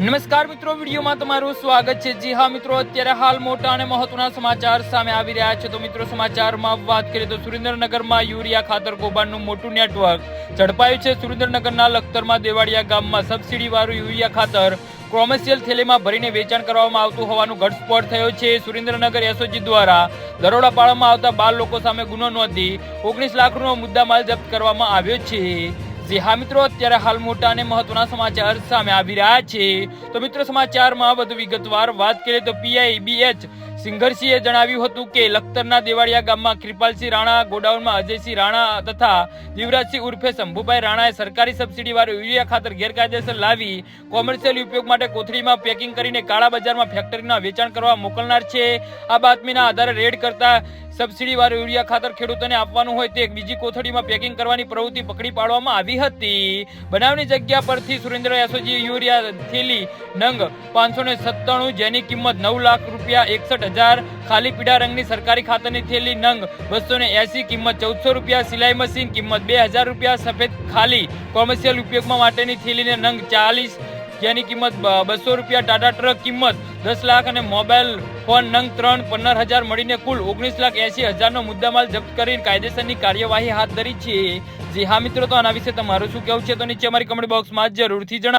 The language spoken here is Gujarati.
નમસ્કાર મિત્રો, વિડીયોમાં તમારું સ્વાગત છે. જી હા મિત્રો, અત્યારે હાલ મોટા અને મહત્વના સમાચાર સામે આવી રહ્યા છે. તો મિત્રો, સમાચારમાં વાત કરીએ તો સુરેન્દ્રનગરમાં યુરિયા, ખાતર, કૌભાંડનું મોટું નેટવર્ક ઝડપાયું છે. સુરેન્દ્રનગરના લખતરમાં દેવાડિયા ગામમાં સબસિડી વાળું યુરિયા, ખાતર કોમર્શિયલ થેલીમાં ભરીને વેચાણ કરવામાં આવતું હોવાનું ઘટસ્ફોટ થયો છે. સુરેન્દ્રનગર એસઓજી દ્વારા દરોડા પાડવામાં આવતા બાર લોકો સામે ગુનો નોંધી ઓગણીસ લાખનો મુદ્દામાલ જપ્ત કરવામાં આવ્યો છે. જી હા મિત્રો, અત્યારે હાલ મોટા અને મહત્વના સમાચાર સામે આવી રહ્યા છે. તો મિત્રો, સમાચારમાં વધુ વિગતવાર વાત કરીએ તો પીઆઈ બીએચ સિંઘરસિંહે જણાવ્યું હતું કે લખતરના દેવાડિયા ગામમાં કૃપાલસિંહ રાણા, ગોડાઉનમાં અજયસિંહ રાણા તથા જીવરાજસિંહ ઉર્ફે શંભુભાઈ રાણાએ સરકારી સબસિડી વાળું યુરિયા ખાતર ગેરકાયદેસર લાવી કોમર્શિયલ ઉપયોગ માટે કોથળીમાં પેકિંગ કરીને કાળા બજારમાં ફેક્ટરીના વેચાણ કરવા મોકલનાર છે. આ બાતમીના આધારે રેડ કરતા સબસિડી વાળું યુરિયા ખાતર ખેડૂતોને આપવાનું હોય તે બીજી કોથળીમાં પેકિંગ કરવાની પ્રવૃત્તિ પકડી પાડવામાં આવી હતી. બનાવની જગ્યા પરથી સુરેન્દ્ર યાસોજી યુરિયા થેલી નંગ પાંચસો ને સત્તાણું જેની કિંમત નવ લાખ રૂપિયા એકસઠ હજાર ખાલી પીળા રંગની સરકારી ખાતરની થેલી નંગ બસો ને એસી કિંમત ચૌદસો રૂપિયા સિલાઈ મશીન કિંમત બે હજાર રૂપિયા સફેદ ખાલી કોમર્શિયલ ઉપયોગમાં માટેની થેલીને નંગ ચાલીસ જેની કિંમત બસો રૂપિયા ટાટા ટ્રક કિંમત દસ લાખ અને મોબાઈલ ફોન નંગ ત્રણ પંદર હજાર મળીને કુલ ઓગણીસ લાખ એસી હજારનો મુદ્દામાલ જપ્ત કરીને કાયદેસરની કાર્યવાહી હાથ ધરી છે. જી હા મિત્રો, તો આના વિશે તમારું શું કહેવું છે? તો નીચે અમારી કમેન્ટ બોક્સમાં જરૂરથી જણાવો.